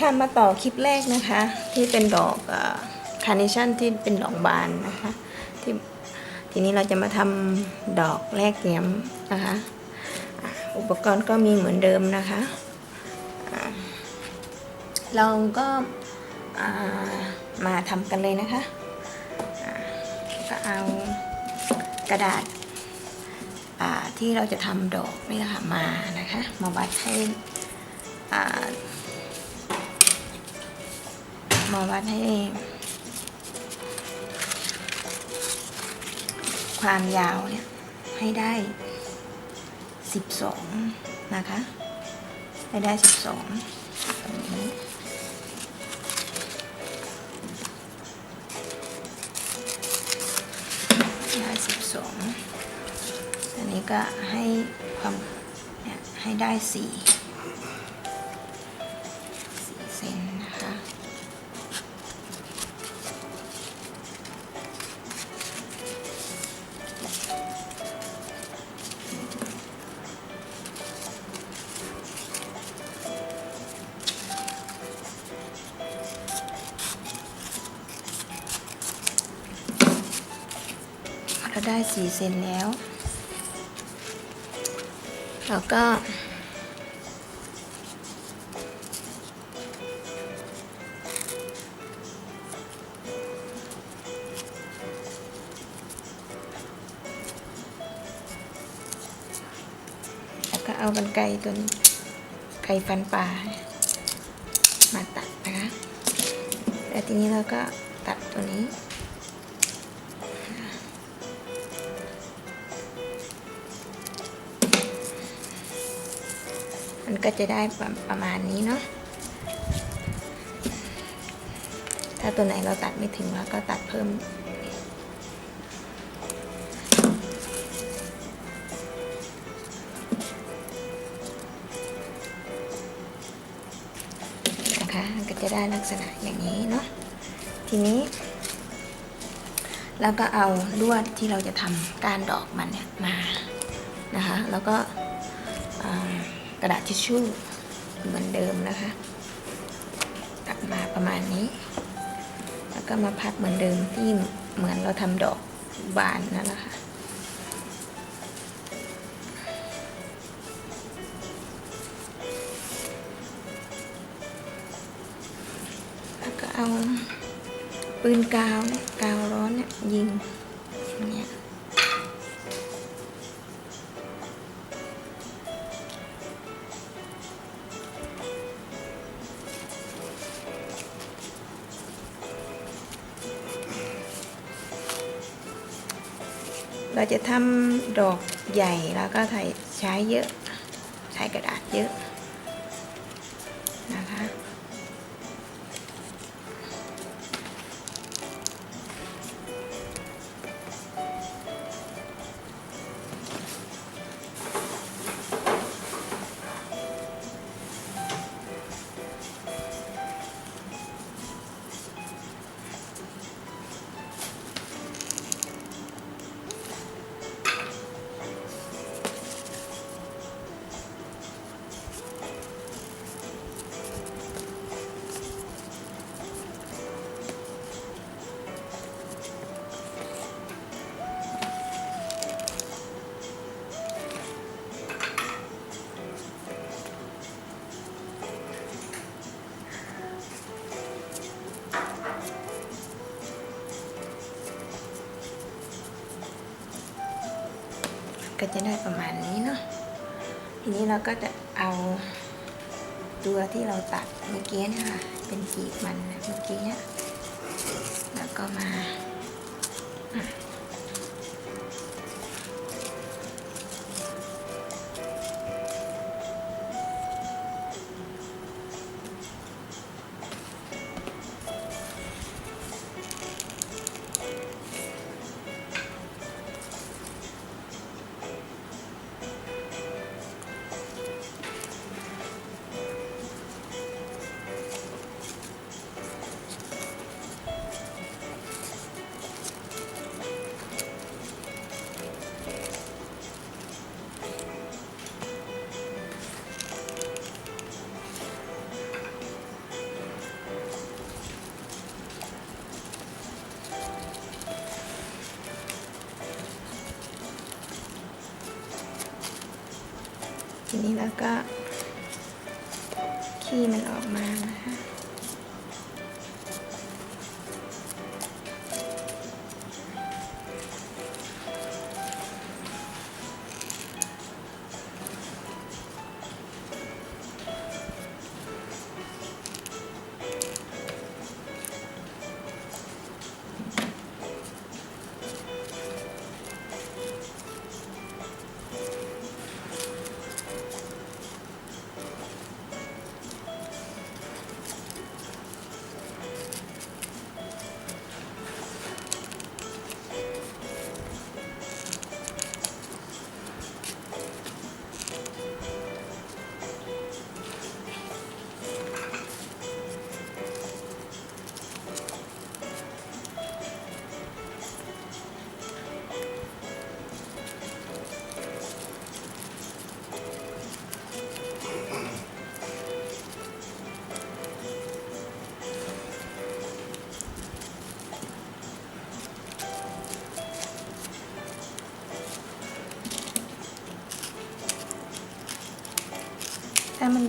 ค่ะมาต่อคลิปแรกนะคะ ที่เป็นดอกคาร์เนชั่นที่เป็นดอกบานนะคะที่ทีนี้เราจะมาทำดอกแรกแย้มนะคะ อุปกรณ์ก็มีเหมือนเดิมนะคะ เราก็มาทำกันเลยนะคะก็เอากระดาษที่เราจะทำดอกนี่นะคะมานะคะ มาวัดให้ อ่ามาวัดให้ความยาวเนี่ย ให้ได้12นะคะ ให้ได้12ตรงนี้ได้12อันนี้ก็ให้ความเนี่ยให้ได้4 4เซนนะ เราได้สี่เซนแล้วแล้วก็ แล้วก็เอากันไกรตัวนี้ไกรฟันปลามาตัดนะคะ แล้วทีนี้เราก็ตัดตัวนี้ มันก็จะได้ประประมาณนี้เนาะถ้าตัวไหนเราตัดไม่ถึงเราก็ตัดเพิ่มนะคะก็จะได้ลักษณะอย่างนี้เนาะทีนี้ แล้วก็เอาลวดที่เราจะทำการดอกมันเนี่ยมานะคะแล้วก็ กระดาษทิชชู่เหมือนเดิมนะคะตัดมาประมาณนี้ แล้วก็มาพับเหมือนเดิมที่เหมือนเราทำดอกบานนั่นแหละค่ะแล้วก็เอาปืนกาวเนี่ยกาวร้อนเนี่ยยิง เราจะทำดอกใหญ่แล้วก็ใช้เยอะ ใช้กระดาษเยอะ ก็จะได้ประมาณนี้เนาะทีนี้เราก็จะเอาตัวที่เราตัดเมื่อกี้นะคะเป็นกีบมันเมื่อกี้เนี่ยแล้วก็มา แล้วก็ขี้มันออกมา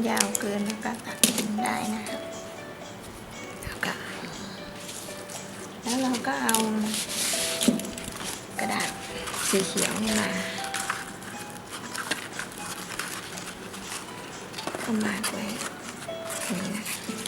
ยาวเกินแล้วก็ตัดทิ้งได้นะคะแล้วก็แล้วเราก็เอากระดาษสีเขียวนี่มาเอามาไว้นี่นะคะ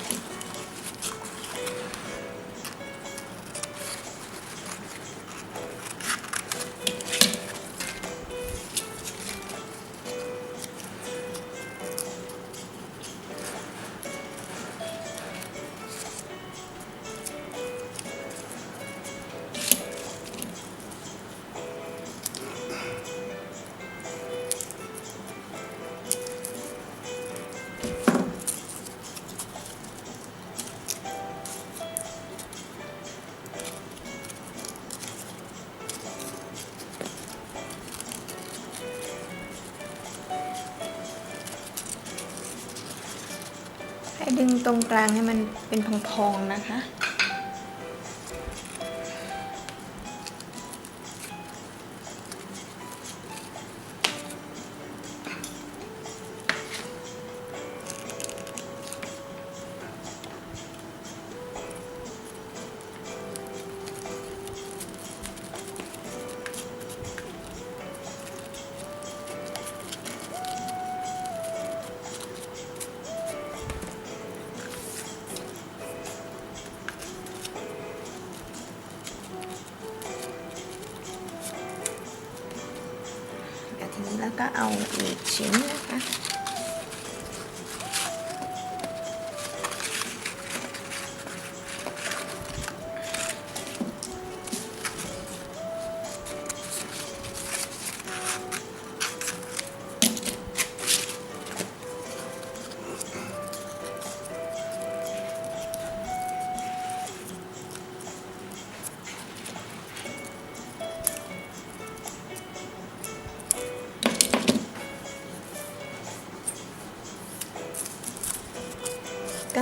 ตรงกลางให้มันเป็นพองๆนะคะ แล้วก็เอาอีกชิ้นนะคะ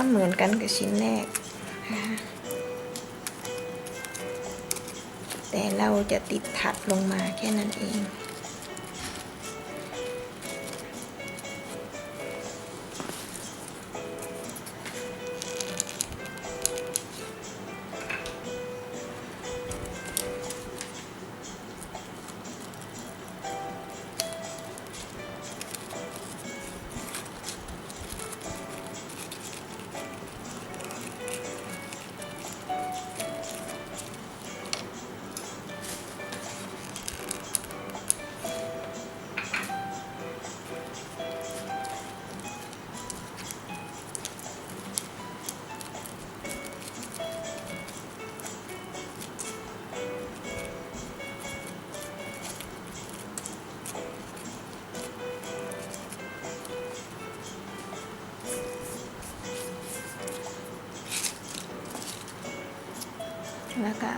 เหมือนกันกับชิ้นแรกนะคะแต่เราจะติดถัดลงมาแค่นั้นเอง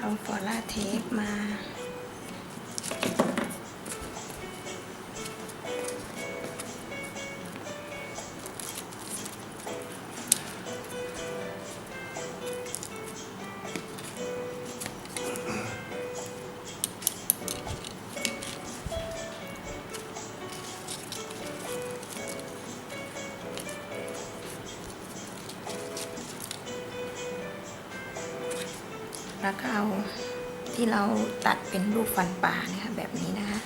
เอาฟอร่าเทปมา แล้วก็เอาที่เราตัดเป็นรูปฟันปลาเนี่ยค่ะแบบนี้นะคะ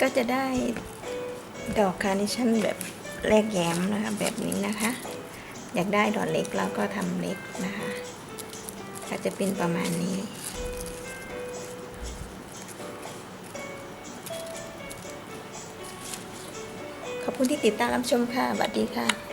ก็จะได้ดอกคาร์เนชั่นแบบแรกแย้มนะคะ แบบนี้นะคะ อยากได้ดอกเล็กเราก็ทำเล็กนะคะก็จะเป็นประมาณนี้ ขอบคุณที่ติดตามรับชมค่ะสวัสดีค่ะ